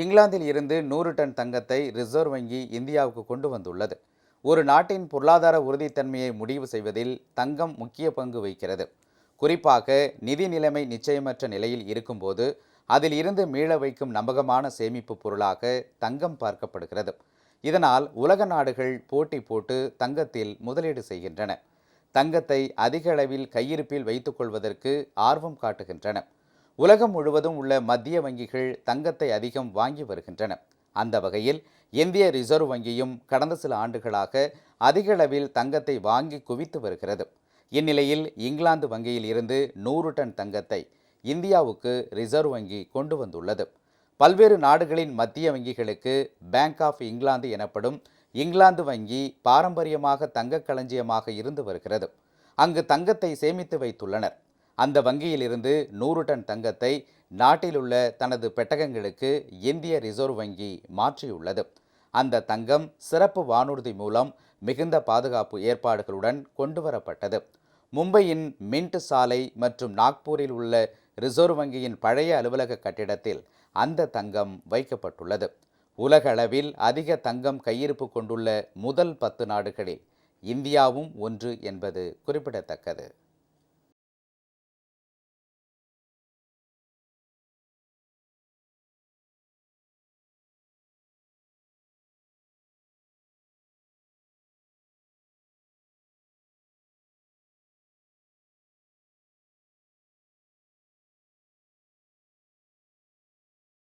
இங்கிலாந்தில் இருந்து நூறு டன் தங்கத்தை ரிசர்வ் வங்கி இந்தியாவுக்கு கொண்டு வந்துள்ளது. ஒரு நாட்டின் பொருளாதார உறுதித்தன்மையை முடிவு செய்வதில் தங்கம் முக்கிய பங்கு வகிக்கிறது. குறிப்பாக நிதி நிலைமை நிச்சயமற்ற நிலையில் இருக்கும்போது அதில் இருந்து மீள வைக்கும் நம்பகமான சேமிப்பு பொருளாக தங்கம் பார்க்கப்படுகிறது. இதனால் உலக நாடுகள் போட்டி போட்டு தங்கத்தில் முதலீடு செய்கின்றன. தங்கத்தை அதிக அளவில் கையிருப்பில் வைத்துக்கொள்வதற்கு ஆர்வம் காட்டுகின்றன. உலகம் முழுவதும் உள்ள மத்திய வங்கிகள் தங்கத்தை அதிகம் வாங்கி வருகின்றன. அந்த வகையில் இந்திய ரிசர்வ் வங்கியும் கடந்த சில ஆண்டுகளாக அதிக அளவில் தங்கத்தை வாங்கி குவித்து வருகிறது. இந்நிலையில் இங்கிலாந்து வங்கியில் இருந்து நூறு டன் தங்கத்தை இந்தியாவுக்கு ரிசர்வ் வங்கி கொண்டு வந்துள்ளது. பல்வேறு நாடுகளின் மத்திய வங்கிகளுக்கு பேங்க் ஆஃப் இங்கிலாந்து எனப்படும் இங்கிலாந்து வங்கி பாரம்பரியமாக தங்கக் களஞ்சியமாக இருந்து வருகிறது. அங்கு தங்கத்தை சேமித்து வைத்துள்ளனர். அந்த வங்கியிலிருந்து நூறு டன் தங்கத்தை நாட்டிலுள்ள தனது பெட்டகங்களுக்கு இந்திய ரிசர்வ் வங்கி மாற்றியுள்ளது. அந்த தங்கம் சிறப்பு வானூர்தி மூலம் மிகுந்த பாதுகாப்பு ஏற்பாடுகளுடன் கொண்டு வரப்பட்டது மும்பையின் மின்ட் சாலை மற்றும் நாக்பூரில் உள்ள ரிசர்வ் வங்கியின் பழைய அலுவலக கட்டிடத்தில் அந்த தங்கம் வைக்கப்பட்டுள்ளது. உலக அளவில் அதிக தங்கம் கையிருப்பு கொண்டுள்ள முதல் பத்து நாடுகளில் இந்தியாவும் ஒன்று என்பது குறிப்பிடத்தக்கது.